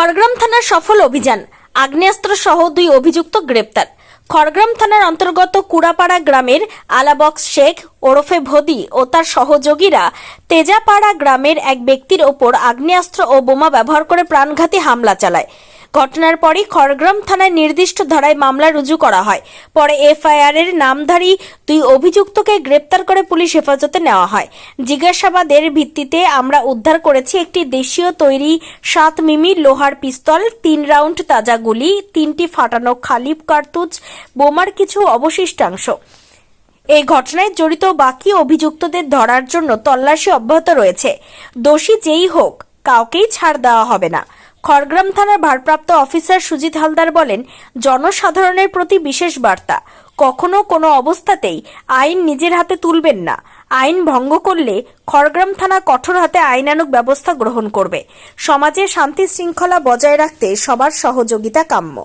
খড়গ্রাম থানার সফল অভিযান। আগ্নেয়াস্ত্র সহ দুই অভিযুক্ত গ্রেপ্তার। খড়গ্রাম থানার অন্তর্গত কুড়াপাড়া গ্রামের আলাবক্স শেখ, ওরফে ভদি ও তার সহযোগীরা তেজাপাড়া গ্রামের এক ব্যক্তির ওপর আগ্নেয়াস্ত্র ও বোমা ব্যবহার করে প্রাণঘাতী হামলা চালায়। ঘটনার পরই খড়গ্রাম থানায় নির্দিষ্ট ধারায় মামলা রুজু করা হয়। পরে এফআইআর এর নামধারী দুই অভিযুক্তকে গ্রেপ্তার করে পুলিশ হেফাজতে নেওয়া হয়। জিজ্ঞাসাবাদের ভিত্তিতে আমরা উদ্ধার করেছি একটি দেশীয় তৈরি সাত মিমি লোহার পিস্তল, তিন রাউন্ড তাজা গুলি, তিনটি ফাটানো খালি কার্তুজ, বোমার কিছু অবশিষ্টাংশ। এই ঘটনায় জড়িত বাকি অভিযুক্তদের ধরার জন্য তল্লাশি অব্যাহত রয়েছে। দোষী যেই হোক, কাউকেই ছাড় দেওয়া হবে না। খড়গ্রাম থানার ভারপ্রাপ্ত অফিসার সুজিত হালদার বলেন, জনসাধারণের প্রতি বিশেষ বার্তা। কখনো কোনো অবস্থাতেই আইন নিজের হাতে তুলবেন না। আইন ভঙ্গ করলে খড়গ্রাম থানা কঠোর হাতে আইনানুক ব্যবস্থা গ্রহণ করবে। সমাজে শান্তি শৃঙ্খলা বজায় রাখতে সবার সহযোগিতা কাম্য।